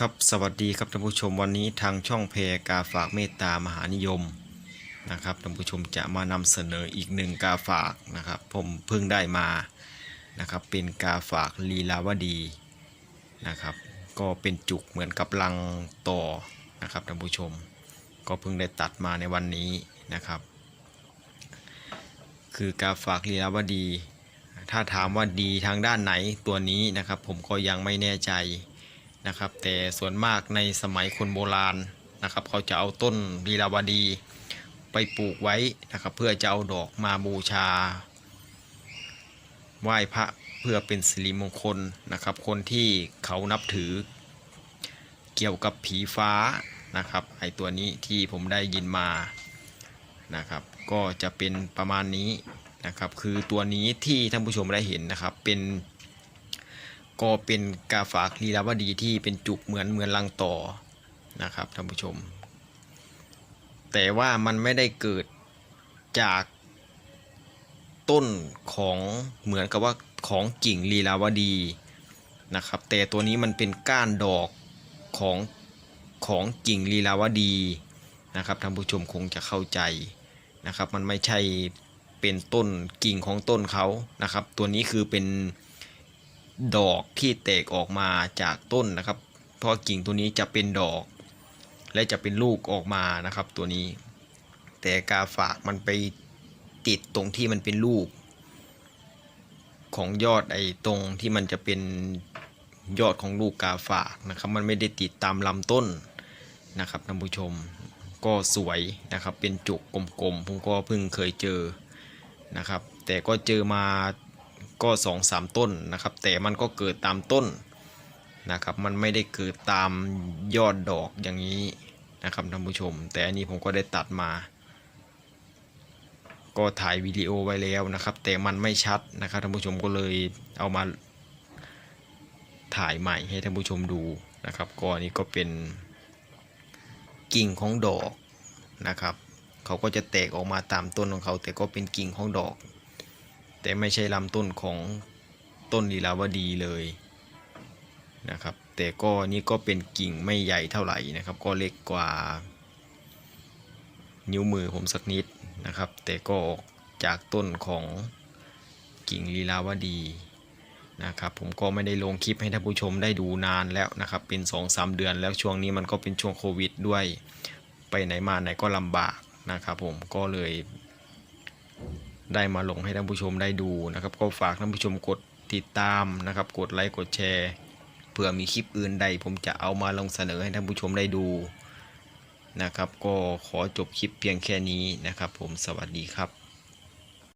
ครับสวัสดีครับท่านผู้ชมวันนี้ทางช่องเพกาฝากเมตตามหานิยมนะครับท่านผู้ชมจะมานำเสนออีกหนึ่งกาฝากนะครับ ผมเพิ่งได้มานะครับ เป็นกาฝากลีลาวดีนะครับ ก็เป็นจุกเหมือนกับลังต่อนะครับท่านผู้ชม ก็เพิ่งได้ตัดมาในวันนี้นะครับ คือกาฝากลีลาวดี ถ้าถามว่าดีทางด้านไหนตัวนี้นะครับ ผมก็ยังไม่แน่ใจ นะครับ แต่ส่วนมากในสมัยคนโบราณนะครับ เขาจะเอาต้นลีลาวดี ไปปลูกไว้นะครับ เพื่อจะเอาดอกมาบูชา ไหว้พระเพื่อเป็นสิริมงคลนะครับ คนที่เขานับถือ เกี่ยวกับผีฟ้านะครับไอตัวนี้ที่ผมได้ยินมานะครับ ก็จะเป็นประมาณนี้นะครับ คือตัวนี้ที่ท่านผู้ชมได้เห็นนะครับเป็น ก็เป็นกาฝากลีลาวดีที่เป็นจุกเหมือนเหมือนลังต่อนะครับท่านผู้ชม แต่ว่ามันไม่ได้เกิดจากต้นของเหมือนกับว่าของกิ่งลีลาวดีนะครับ แต่ตัวนี้มันเป็นก้านดอกของของกิ่งลีลาวดีนะครับท่านผู้ชมคงจะเข้าใจนะครับ มันไม่ใช่เป็นต้นกิ่งของต้นเขานะครับ ตัวนี้คือเป็น ดอกที่แตกออกมาจากต้นนะครับ เพราะกิ่งตัวนี้จะเป็นดอก และจะเป็นลูกออกมานะครับ ตัวนี้ แต่กาฝากมันไปติดตรงที่มันเป็นลูก ของยอดไอ้ตรงที่มันจะเป็นยอดของลูกกาฝากนะครับ มันไม่ได้ติดตามลำต้นนะครับท่านผู้ชมก็สวยนะครับเป็นจุกกลมๆผมก็เพิ่งเคยเจอนะครับ แต่ก็เจอมา ก็สองสามต้นนะครับ แต่มันก็เกิดตามต้นนะครับ มันไม่ได้เกิดตามยอดดอกอย่างนี้นะครับท่านผู้ชม แต่อันนี้ผมก็ได้ตัดมา ก็ถ่ายวิดีโอไว้แล้วนะครับ แต่มันไม่ชัดนะครับท่านผู้ชมก็เลยเอามาถ่ายใหม่ให้ท่านผู้ชมดูนะครับก็อันนี้ก็เป็นกิ่งของดอกนะครับ เขาก็จะแตกออกมาตามต้นของเขา แต่ก็เป็นกิ่งของดอก แต่ไม่ใช่ลำต้นของต้นลีลาวดีเลยนะครับ แต่ก็นี่ก็เป็นกิ่งไม่ใหญ่เท่าไหร่นะครับ ก็เล็กกว่า นิ้วมือผมสักนิดนะครับ แต่ก็ออกจากต้นของกิ่งลีลาวดีนะครับผมก็ไม่ได้ลงคลิปให้ท่านผู้ชมได้ดูนานแล้วนะครับ เป็น2อสเดือนแล้วช่วงนี้มันก็เป็นช่วงโควิดด้วย ไปไหนมาไหนก็ลำบากนะครับผมก็เลย ได้มาลงให้ท่านผู้ชมได้ดูนะครับ ก็ฝากท่านผู้ชมกดติดตามนะครับ กดไลค์กดแชร์เผื่อมีคลิปอื่นใด ผมจะเอามาลงเสนอให้ท่านผู้ชมได้ดูนะครับ ก็ขอจบคลิปเพียงแค่นี้นะครับ ผมสวัสดีครับ